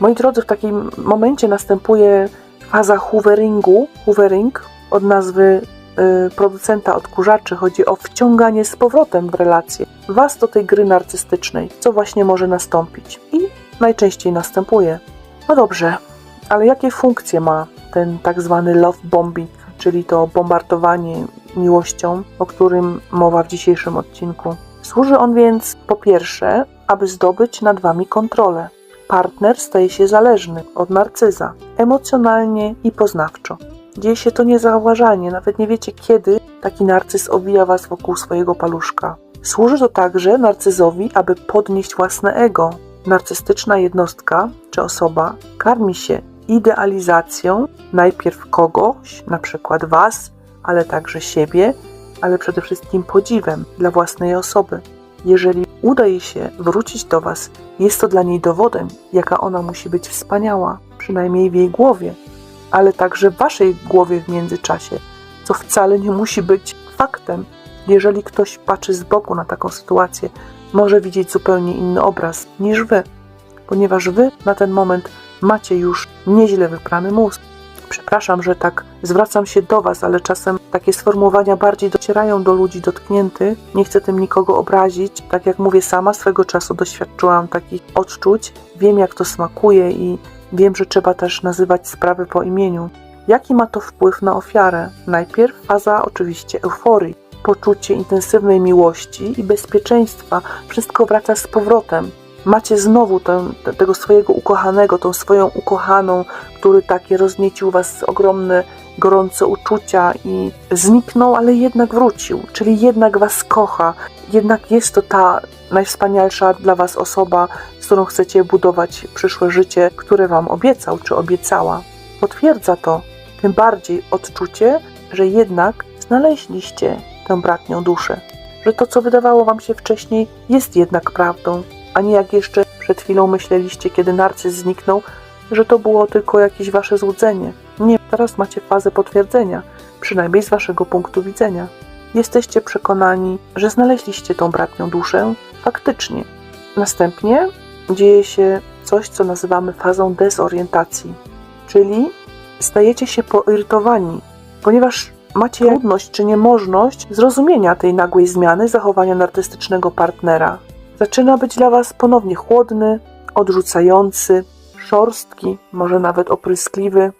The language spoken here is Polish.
Moi drodzy, w takim momencie następuje faza hooveringu, hoovering od nazwy y, producenta odkurzaczy. Chodzi o wciąganie z powrotem w relację was do tej gry narcystycznej, co właśnie może nastąpić i najczęściej następuje. No dobrze, ale jakie funkcje ma ten tak zwany love bombing, czyli to bombardowanie miłością, o którym mowa w dzisiejszym odcinku? Służy on więc po pierwsze, aby zdobyć nad wami kontrolę. Partner staje się zależny od narcyza emocjonalnie i poznawczo. Dzieje się to niezauważalnie, nawet nie wiecie kiedy taki narcyz obija was wokół swojego paluszka. Służy to także narcyzowi, aby podnieść własne ego. Narcystyczna jednostka czy osoba karmi się idealizacją najpierw kogoś, na przykład was, ale także siebie, ale przede wszystkim podziwem dla własnej osoby. Jeżeli uda jej się wrócić do Was, jest to dla niej dowodem, jaka ona musi być wspaniała, przynajmniej w jej głowie, ale także w Waszej głowie w międzyczasie, co wcale nie musi być faktem. Jeżeli ktoś patrzy z boku na taką sytuację, może widzieć zupełnie inny obraz niż Wy, ponieważ Wy na ten moment macie już nieźle wyprany mózg. Przepraszam, że tak zwracam się do Was, ale czasem takie sformułowania bardziej docierają do ludzi dotkniętych. Nie chcę tym nikogo obrazić. Tak jak mówię, sama swego czasu doświadczyłam takich odczuć. Wiem, jak to smakuje i wiem, że trzeba też nazywać sprawy po imieniu. Jaki ma to wpływ na ofiarę? Najpierw faza oczywiście euforii, poczucie intensywnej miłości i bezpieczeństwa. Wszystko wraca z powrotem. Macie znowu tę, te- tego swojego ukochanego, tą swoją ukochaną, który takie rozniecił was ogromne, gorące uczucia i zniknął, ale jednak wrócił, czyli jednak was kocha, jednak jest to ta najwspanialsza dla was osoba, z którą chcecie budować przyszłe życie, które wam obiecał czy obiecała. Potwierdza to tym bardziej odczucie, że jednak znaleźliście tę bratnią duszę, że to, co wydawało wam się wcześniej, jest jednak prawdą, a nie jak jeszcze przed chwilą myśleliście, kiedy narcyz zniknął, że to było tylko jakieś wasze złudzenie. Nie, teraz macie fazę potwierdzenia, przynajmniej z waszego punktu widzenia. Jesteście przekonani, że znaleźliście tą bratnią duszę faktycznie. Następnie dzieje się coś, co nazywamy fazą dezorientacji, czyli stajecie się poirytowani, ponieważ macie trudność czy niemożność zrozumienia tej nagłej zmiany zachowania narcystycznego partnera. Zaczyna być dla Was ponownie chłodny, odrzucający, szorstki, może nawet opryskliwy.